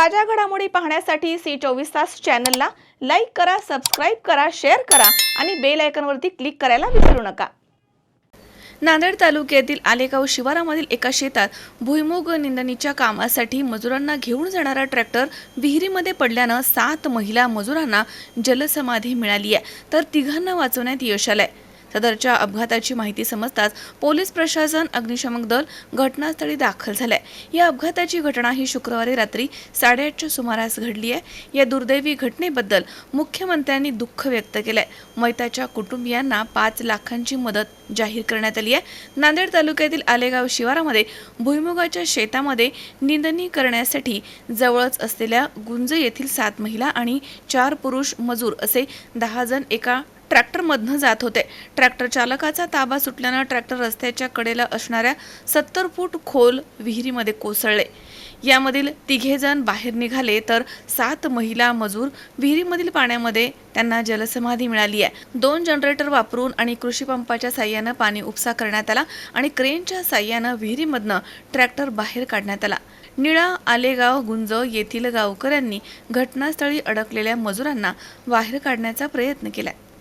ताज्या घडामोडी पाहण्यासाठी सी चोवीस तास चॅनलला लाईक करा सबस्क्राईब करा शेअर करा आणि बेल आयकॉनवरती क्लिक करायला विसरू नका. नांदेड तालुक्यातील आलेगाव शिवारामधील एका शेतात भुईमुग निंदणीच्या कामासाठी मजुरांना घेऊन जाणारा ट्रॅक्टर विहिरीमध्ये पडल्यानं सात महिला मजुरांना जलसमाधी मिळाली आहे. तर तिघांना वाचवण्यात यश आलं आहे सदरच्या अपघाताची माहिती समजताच पोलीस प्रशासन अग्निशमक दल घटनास्थळी दाखल झाले या अपघाताची घटना ही शुक्रवारी रात्री साडेआठच्या सुमारास घडली आहे या दुर्दैवी घटनेबद्दल मुख्यमंत्र्यांनी दुःख व्यक्त केलंय. मैताच्या कुटुंबियांना पाच लाखांची मदत जाहीर करण्यात आली आहे नांदेड तालुक्यातील आलेगाव शिवारामध्ये भुईमुगाच्या शेतामध्ये निंदणी करण्यासाठी जवळच असलेल्या गुंज येथील सात महिला आणि चार पुरुष मजूर असे दहा जण एका ट्रॅक्टरमधनं जात होते. ट्रॅक्टर चालकाचा ताबा सुटल्यानं ट्रॅक्टर रस्त्याच्या कडेला असणाऱ्या सत्तर फूट खोल विहिरीमध्ये कोसळले. यामधील तिघे जण बाहेर निघाले तर सात महिला मजूर विहिरीमधील पाण्यामध्ये त्यांना जलसमाधी मिळाली आहे. दोन जनरेटर वापरून आणि कृषी पंपाच्या साह्यानं पाणी उपसा करण्यात आला आणि क्रेनच्या साह्यानं विहिरीमधनं ट्रॅक्टर बाहेर काढण्यात आला. निळा आलेगाव गुंज येथील गावकऱ्यांनी घटनास्थळी अडकलेल्या मजुरांना बाहेर काढण्याचा प्रयत्न केला